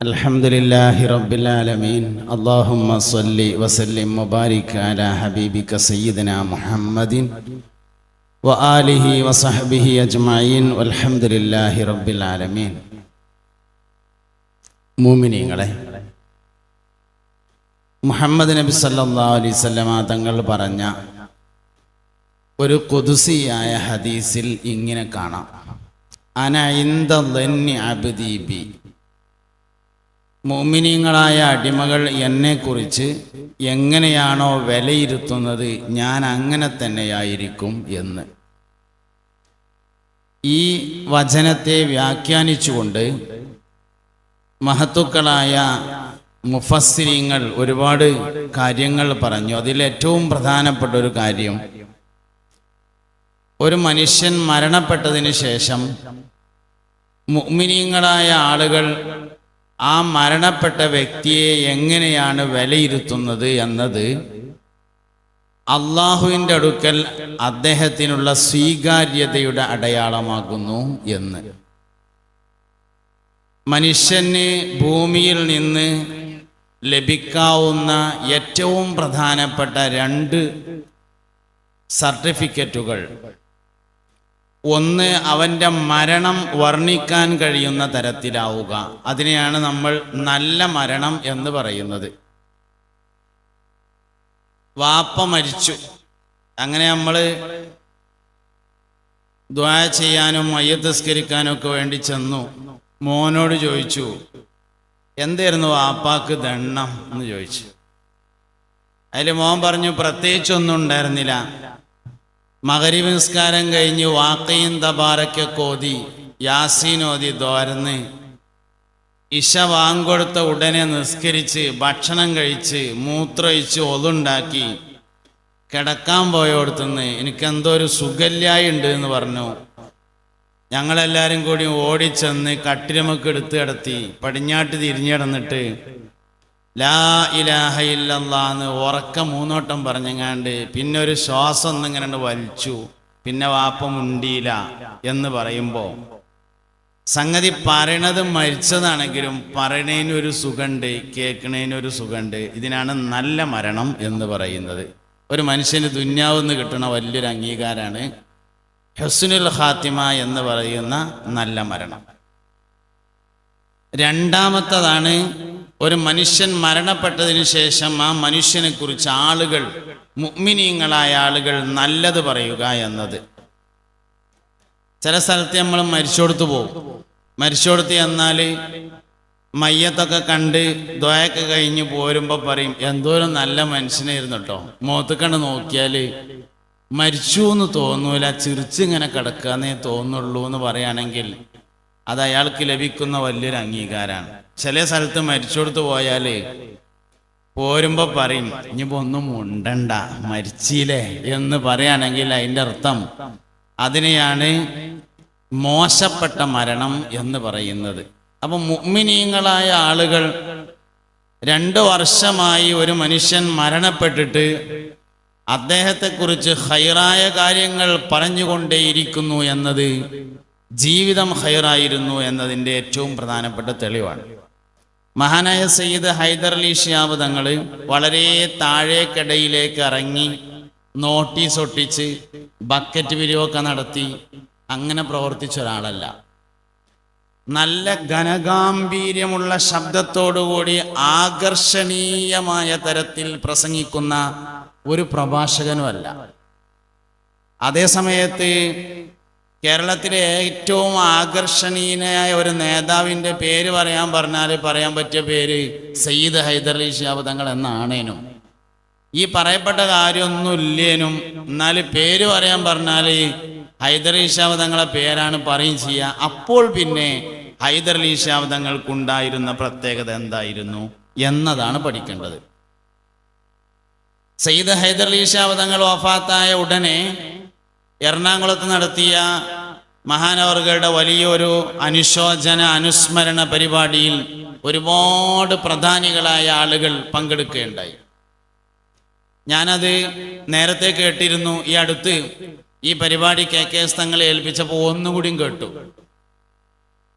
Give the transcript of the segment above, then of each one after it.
الحمد لله رب العالمين اللهم صل وسلم وبارك على حبيبك سيدنا محمد وآله وصحبه أجمعين والحمد لله رب العالمين മൂമിനീങ്ങളെ മുഹമ്മദ് നബി സല്ലാ അലൈവല്ലമ തങ്ങൾ പറഞ്ഞ ഒരു കുതുസിയായ ഹദീസിൽ ഇങ്ങനെ കാണാം അന ഇന്ദ മോമിനിയങ്ങളായ അടിമകൾ എന്നെക്കുറിച്ച് എങ്ങനെയാണോ വിലയിരുത്തുന്നത് ഞാൻ അങ്ങനെ തന്നെയായിരിക്കും എന്ന്. ഈ വചനത്തെ വ്യാഖ്യാനിച്ചുകൊണ്ട് മഹത്തുക്കളായ മുഫസ്സിരിങ്ങൾ ഒരുപാട് കാര്യങ്ങൾ പറഞ്ഞു. അതിലേറ്റവും പ്രധാനപ്പെട്ട ഒരു കാര്യം ഒരു മനുഷ്യൻ മരണപ്പെട്ടതിന് ശേഷം മുഅ്മിനീങ്ങളായ ആളുകൾ ആ മരണപ്പെട്ട വ്യക്തിയെ എങ്ങനെയാണ് വിലയിരുത്തുന്നത് എന്നത് അള്ളാഹുവിന്റെ അടുക്കൽ അദ്ദേഹത്തിനുള്ള സ്വീകാര്യതയുടെ അടയാളമാകുന്നു എന്ന്. മനുഷ്യന് ഭൂമിയിൽ നിന്ന് ലഭിക്കാവുന്ന ഏറ്റവും പ്രധാനപ്പെട്ട രണ്ട് സർട്ടിഫിക്കറ്റുകൾ. ഒന്ന് അവന്റെ മരണം വർണിക്കാൻ കഴിയുന്ന തരത്തിലാവുക. അതിനെയാണ് നമ്മൾ നല്ല മരണം എന്ന് പറയുന്നത്. വാപ്പ മരിച്ചു. അങ്ങനെ നമ്മൾ ദ്വാ ചെയ്യാനും മയ്യത്തസ്കരിക്കാനും ഒക്കെ വേണ്ടി ചെന്നു. മോനോട് ചോദിച്ചു എന്തായിരുന്നു വാപ്പാക്ക് ദണ്ണം? എന്ന് ചോദിച്ചു. അതിൽ മോൻ പറഞ്ഞു പ്രത്യേകിച്ചൊന്നും ഉണ്ടായിരുന്നില്ല. മകരീബ് നിസ്കാരം കഴിഞ്ഞ് വാക്കയും തബാറയ്ക്കൊക്കെ ഓതി യാസീനോതി തോരന്ന് ഇഷ വാങ്കൊടുത്ത ഉടനെ നിസ്കരിച്ച് ഭക്ഷണം കഴിച്ച് മൂത്രയിച്ച് ഒതുണ്ടാക്കി. കിടക്കാൻ പോയോടത്തുനിന്ന് എനിക്കെന്തോ ഒരു സുഖല്യായി ഉണ്ട് എന്ന് പറഞ്ഞു. ഞങ്ങളെല്ലാവരും കൂടി ഓടിച്ചെന്ന് കട്ടിരമക്ക് എടുത്ത് കിടത്തി പടിഞ്ഞാട്ട് തിരിഞ്ഞിടന്നിട്ട് ലാ ഇലാഹ ഇല്ലല്ലാന്ന് ഉറക്ക മൂന്നോട്ടം പറഞ്ഞങ്ങാണ്ട് പിന്നെ ഒരു ശ്വാസം ഒന്നിങ്ങനെ വലിച്ചു. പിന്നെ വാപ്പ എന്ന് പറയുമ്പോൾ സംഗതി പറയണത് മരിച്ചതാണെങ്കിലും പറയണേനൊരു സുഖമുണ്ട് കേൾക്കണതിന് ഒരു സുഖമുണ്ട് ഇതിനാണ് നല്ല മരണം എന്ന് പറയുന്നത്. ഒരു മനുഷ്യന് ദുന്യാവെന്ന് കിട്ടുന്ന വലിയൊരു അംഗീകാരമാണ് ഹെസ്നുൽ ഖാത്തിമ എന്ന് പറയുന്ന നല്ല മരണം. രണ്ടാമത്തതാണ് ഒരു മനുഷ്യൻ മരണപ്പെട്ടതിന് ശേഷം ആ മനുഷ്യനെ കുറിച്ച് ആളുകൾ മുഗ്മിനീയങ്ങളായ ആളുകൾ നല്ലത് പറയുക എന്നത്. ചില സ്ഥലത്ത് നമ്മൾ മരിച്ചോടുത്ത് പോകും. മരിച്ചോടുത്ത് എന്നാൽ മയ്യത്തൊക്കെ കണ്ട് ദ്വയൊക്കെ കഴിഞ്ഞ് പോരുമ്പോൾ പറയും എന്തോരം നല്ല മനുഷ്യനായിരുന്നു കേട്ടോ മുഖത്ത് കണ്ട് നോക്കിയാൽ മരിച്ചു എന്ന് തോന്നൂല ചിരിച്ചിങ്ങനെ കിടക്കാന്നേ തോന്നുള്ളൂ എന്ന് പറയുകയാണെങ്കിൽ അത് അയാൾക്ക് ലഭിക്കുന്ന വലിയൊരു അംഗീകാരമാണ് ചില സ്ഥലത്ത് മരിച്ചോടത്ത് പോയാലേ പോരുമ്പോൾ പറയും ഇനിയിപ്പോൾ ഒന്നും ഉണ്ടണ്ട മരിച്ചില്ലേ എന്ന് പറയുകയാണെങ്കിൽ അതിന്റെ അർത്ഥം അതിനെയാണ് മോശപ്പെട്ട മരണം എന്ന് പറയുന്നത്. അപ്പം മുഗ്മിനീയങ്ങളായ ആളുകൾ രണ്ട് വർഷമായി ഒരു മനുഷ്യൻ മരണപ്പെട്ടിട്ട് അദ്ദേഹത്തെക്കുറിച്ച് ഹൈറായ കാര്യങ്ങൾ പറഞ്ഞുകൊണ്ടേയിരിക്കുന്നു എന്നത് ജീവിതം ഹൈറായിരുന്നു എന്നതിന്റെ ഏറ്റവും പ്രധാനപ്പെട്ട തെളിവാണ്. മഹാനായ സയ്യിദ് ഹൈദർ അലി ഷിയാബ് തങ്ങൾ വളരെ താഴേക്കടയിലേക്ക് ഇറങ്ങി നോട്ടീസ് ഒട്ടിച്ച് ബക്കറ്റ് വിരിവൊക്കെ നടത്തി അങ്ങനെ പ്രവർത്തിച്ച ഒരാളല്ല. നല്ല ഘനഗാംഭീര്യമുള്ള ശബ്ദത്തോടുകൂടി ആകർഷണീയമായ തരത്തിൽ പ്രസംഗിക്കുന്ന ഒരു പ്രഭാഷകനുമല്ല. അതേസമയത്ത് കേരളത്തിലെ ഏറ്റവും ആകർഷണീയനായ ഒരു നേതാവിന്റെ പേര് പറയാൻ പറഞ്ഞാൽ പറയാൻ പറ്റിയ പേര് സയ്യിദ് ഹൈദർ അലി ഷിയാബ് തങ്ങൾ എന്നാണേനും. ഈ പറയപ്പെട്ട കാര്യമൊന്നും ഇല്ലേനും എന്നാൽ പേര് പറയാൻ പറഞ്ഞാൽ ഹൈദർ അലി ഷിഹാബ് തങ്ങളെ പേരാണ് പറയും ചെയ്യുക അപ്പോൾ പിന്നെ ഹൈദർ അലി ഷിഹാബ് തങ്ങൾക്കുണ്ടായിരുന്ന പ്രത്യേകത എന്തായിരുന്നു എന്നതാണ് പഠിക്കേണ്ടത്. സയ്യിദ് ഹൈദർ അലി ഷിഹാബ് തങ്ങൾ വഫാത്തായ ഉടനെ എറണാകുളത്ത് നടത്തിയ മഹാനവർഗയുടെ വലിയൊരു അനുശോചന അനുസ്മരണ പരിപാടിയിൽ ഒരുപാട് പ്രധാനികളായ ആളുകൾ പങ്കെടുക്കുകയുണ്ടായി. ഞാനത് നേരത്തെ കേട്ടിരുന്നു. ഈ അടുത്ത് ഈ പരിപാടി കെ കെ എസ് തങ്ങളെ ഏൽപ്പിച്ചപ്പോൾ ഒന്നുകൂടിയും കേട്ടു.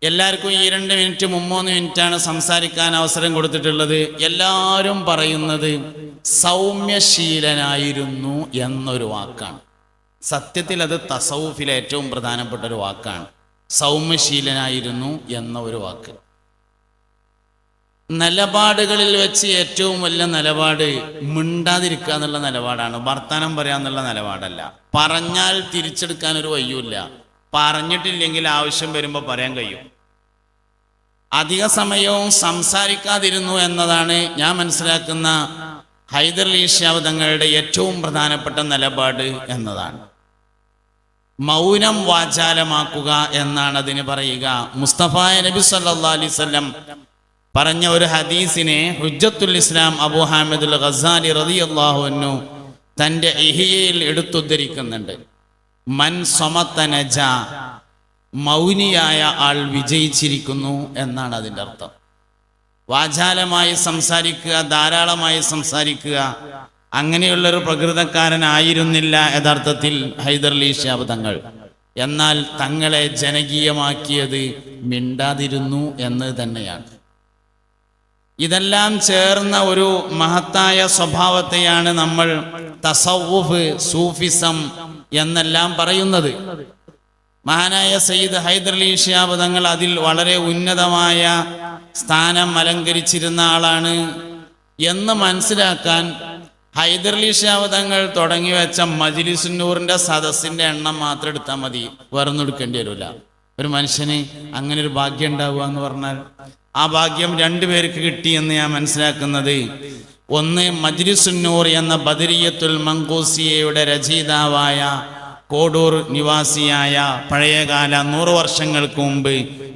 എല്ലാവർക്കും ഈ രണ്ട് മിനിറ്റ് മുമ്മൂന്ന് മിനിറ്റാണ് സംസാരിക്കാൻ അവസരം കൊടുത്തിട്ടുള്ളത്. എല്ലാവരും പറയുന്നത് സൗമ്യശീലനായിരുന്നു എന്നൊരു വാക്കാണ്. സത്യത്തിൽ അത് തസൗഫിലെ ഏറ്റവും പ്രധാനപ്പെട്ട ഒരു വാക്കാണ്. സൗമ്യശീലനായിരുന്നു എന്ന ഒരു വാക്ക്. നിലപാടുകളിൽ വെച്ച് ഏറ്റവും വലിയ നിലപാട് മിണ്ടാതിരിക്കുക എന്നുള്ള നിലപാടാണ്. വർത്തമാനം പറയാന്നുള്ള നിലപാടല്ല. പറഞ്ഞാൽ തിരിച്ചെടുക്കാൻ ഒരു വയ്യൂല്ല പറഞ്ഞിട്ടില്ലെങ്കിൽ ആവശ്യം വരുമ്പോൾ പറയാൻ കഴിയും. അധിക സമയവും സംസാരിക്കാതിരുന്നു എന്നതാണ് ഞാൻ മനസ്സിലാക്കുന്ന ഹൈദർ ലീഷ്യാവതങ്ങളുടെ ഏറ്റവും പ്രധാനപ്പെട്ട നിലപാട് എന്നതാണ്. മൗനം വാചാലമാക്കുക എന്നാണ് അതിന് പറയുക. മുസ്തഫ നബി സല്ലാ അലൈവല്ലം പറഞ്ഞ ഒരു ഹദീസിനെ ഹുജ്ജത്തുൽ ഇസ്ലാം അബു ഹാമിദുൽ ഖസാലി റതി അള്ളാഹുനു തന്റെ ഇഹിയയിൽ എടുത്തുദ്ധരിക്കുന്നുണ്ട്. മൻ സമത്തനജ മൗനിയായ ആൾ വിജയിച്ചിരിക്കുന്നു എന്നാണ് അതിന്റെ അർത്ഥം. വാചാലമായി സംസാരിക്കുക ധാരാളമായി സംസാരിക്കുക അങ്ങനെയുള്ളൊരു പ്രകൃതക്കാരനായിരുന്നില്ല യഥാർത്ഥത്തിൽ ഹൈദർലി ഷാബ് തങ്ങൾ. എന്നാൽ തങ്ങളെ ജനകീയമാക്കിയത് മിണ്ടാതിരുന്നു എന്ന് തന്നെയാണ്. ഇതെല്ലാം ചേർന്ന ഒരു മഹത്തായ സ്വഭാവത്തെയാണ് നമ്മൾ തസവുഫ് സൂഫിസം എന്നെല്ലാം പറയുന്നത്. മഹാനായ സയ്യിദ് ഹൈദർലി ഷിയാബ് തങ്ങൾ അതിൽ വളരെ ഉന്നതമായ സ്ഥാനം അലങ്കരിച്ചിരുന്ന ആളാണ് എന്ന് മനസ്സിലാക്കാൻ ഹൈദർലി ശാവതങ്ങൾ തങ്ങൾ തുടങ്ങി വെച്ച മജിലിസുന്നൂറിന്റെ സദസ്സിന്റെ എണ്ണം മാത്രം എടുത്താൽ മതി. വേറൊന്നും എടുക്കേണ്ടി വരില്ല ഒരു മനുഷ്യന് അങ്ങനെ ഒരു ഭാഗ്യം ഉണ്ടാവുക എന്ന് പറഞ്ഞാൽ ആ ഭാഗ്യം രണ്ടു പേർക്ക് കിട്ടിയെന്ന് ഞാൻ മനസ്സിലാക്കുന്നത്. ഒന്ന് മജ്ലിസുന്നൂർ എന്ന ബദരിയത്തുൽ മങ്കൂസിയയുടെ രചയിതാവായ കോഡൂർ നിവാസിയായ പഴയകാല നൂറ് വർഷങ്ങൾക്ക് മുമ്പ്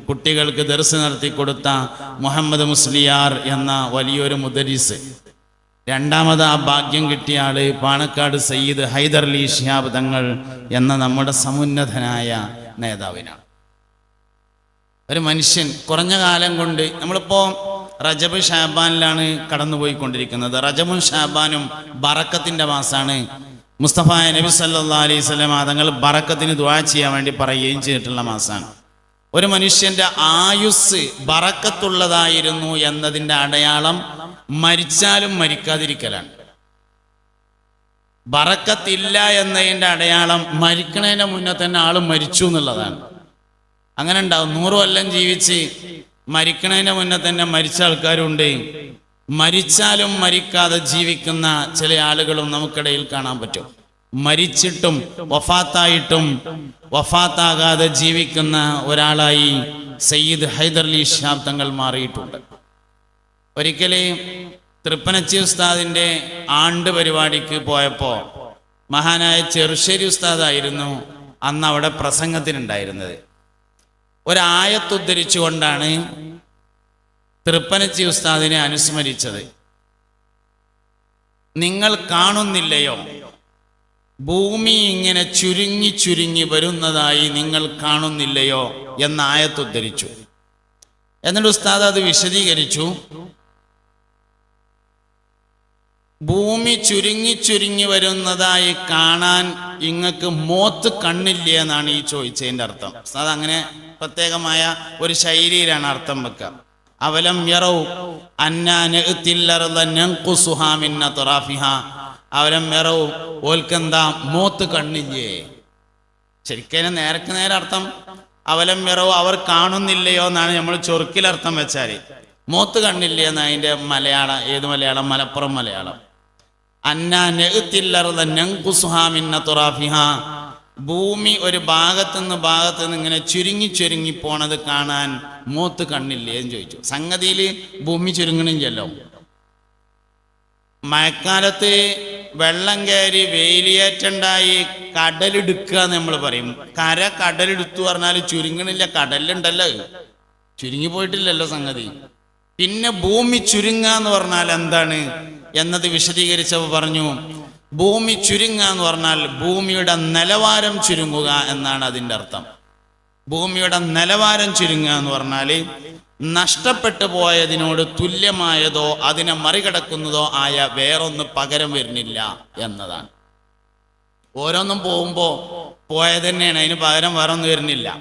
കുട്ടികൾക്ക് ദർശനം നടത്തി കൊടുത്ത മുഹമ്മദ് മുസ്ലിയാർ എന്ന വലിയൊരു മുദരിസ്. രണ്ടാമത് ആ ഭാഗ്യം കിട്ടിയ ആൾ പാണക്കാട് സയ്യിദ് ഹൈദർ അലി ഷിഹാബ് തങ്ങൾ എന്ന നമ്മുടെ സമുന്നതനായ നേതാവിനാണ്. ഒരു മനുഷ്യൻ കുറഞ്ഞ കാലം കൊണ്ട് നമ്മളിപ്പോ റജബ് ഷാബാനിലാണ് കടന്നുപോയിക്കൊണ്ടിരിക്കുന്നത്. റജബും ഷാബാനും ബറക്കത്തിന്റെ മാസാണ്. മുസ്തഫ നബി സല്ലാ അലൈഹി സ്വലം തങ്ങൾ ബറക്കത്തിന് ദ്വാ ചെയ്യാൻ വേണ്ടി പറയുകയും ചെയ്തിട്ടുള്ള മാസമാണ് ഒരു മനുഷ്യന്റെ ആയുസ് ബറക്കത്തുള്ളതായിരുന്നു എന്നതിന്റെ അടയാളം മരിച്ചാലും മരിക്കാതിരിക്കലാണ്. ബറക്കത്തില്ല എന്നതിന്റെ അടയാളം മരിക്കണതിന് മുന്നേ തന്നെ ആൾ മരിച്ചു എന്നുള്ളതാണ്. അങ്ങനെ ഉണ്ടാവും. നൂറ് കൊല്ലം ജീവിച്ച് മരിക്കണതിന് മുന്നേ തന്നെ മരിച്ച ആൾക്കാരുണ്ട്. മരിച്ചാലും മരിക്കാതെ ജീവിക്കുന്ന ചില ആളുകളും നമുക്കിടയിൽ കാണാൻ പറ്റും. മരിച്ചിട്ടും വഫാത്തായിട്ടും വഫാത്താകാതെ ജീവിക്കുന്ന ഒരാളായി സയ്യിദ് ഹൈദർലി ഷാബ് തങ്ങൾ മാറിയിട്ടുണ്ട്. ഒരിക്കലേ തൃപ്പനച്ചി ഉസ്താദിന്റെ ആണ്ട് പരിപാടിക്ക് പോയപ്പോ മഹാനായ ചെറുശ്ശേരി ഉസ്താദായിരുന്നു അന്ന് അവിടെ പ്രസംഗത്തിനുണ്ടായിരുന്നത്. ഒരായത്തുദ്ധരിച്ചുകൊണ്ടാണ് തൃപ്പനച്ചി ഉസ്താദിനെ അനുസ്മരിച്ചത്. നിങ്ങൾ കാണുന്നില്ലയോ? ഭൂമി ഇങ്ങനെ ചുരുങ്ങി ചുരുങ്ങി വരുന്നതായി നിങ്ങൾ കാണുന്നില്ലയോ? എന്നായത്തുദ്ധരിച്ചു എന്നിട്ട് ഉസ്താദ് അത് വിശദീകരിച്ചു. ഭൂമി ചുരുങ്ങി ചുരുങ്ങി വരുന്നതായി കാണാൻ ഇങ്ങക്ക് മോത്ത് കണ്ണില്ല എന്നാണ് ഈ ചോദിച്ചതിന്റെ അർത്ഥം. ഉസ്താദ് അങ്ങനെ പ്രത്യേകമായ ഒരു ശൈലിയിലാണ് അർത്ഥം വെക്കുക. അവലം യറവ് അന്നാനുഹാമിന്ന അവലം യറവ് ഓൽക്കെന്താ മോത്ത് കണ്ണില്ലേ. ശരിക്കും നേരക്ക് നേരെ അർത്ഥം അവലം യറവ് അവർ കാണുന്നില്ലയോ എന്നാണ് നമ്മൾ ചൊറുക്കിലർത്ഥം വെച്ചാൽ മോത്ത് കണ്ണില്ലേ എന്ന് അതിന്റെ മലയാളം ഏത് മലയാളം? മലപ്പുറം മലയാളം. ഭൂമി ഒരു ഭാഗത്തുനിന്ന് ഭാഗത്തുനിന്ന് ഇങ്ങനെ ചുരുങ്ങി ചുരുങ്ങി പോണത് കാണാൻ മൂത്ത് കണ്ണില്ലേ എന്ന് ചോദിച്ചു. സംഗതിയിൽ ഭൂമി ചുരുങ്ങണില്ലല്ലോ. മഴക്കാലത്ത് വെള്ളം കയറി വേലിയേറ്റുണ്ടായി കടലെടുക്കുക എന്ന് നമ്മൾ പറയും. കര കടലെടുത്തു പറഞ്ഞാൽ ചുരുങ്ങണില്ല കടലുണ്ടല്ലോ ചുരുങ്ങി പോയിട്ടില്ലല്ലോ സംഗതി. പിന്നെ ഭൂമി ചുരുങ്ങുക എന്ന് പറഞ്ഞാൽ എന്താണ് എന്നത് വിശദീകരിച്ചവ പറഞ്ഞു ഭൂമി ചുരുങ്ങുക എന്ന് പറഞ്ഞാൽ ഭൂമിയുടെ നിലവാരം ചുരുങ്ങുക എന്നാണ് അതിന്റെ അർത്ഥം. ഭൂമിയുടെ നിലവാരം ചുരുങ്ങുക എന്ന് പറഞ്ഞാൽ നഷ്ടപ്പെട്ടു പോയതിനോട് തുല്യമായതോ അതിനെ മറികടക്കുന്നതോ ആയ വേറൊന്ന് പകരം വരുന്നില്ല എന്നതാണ്. ഓരോന്നും പോകുമ്പോൾ പോയത് തന്നെയാണ് അതിന് പകരം വേറൊന്നും വരുന്നില്ല.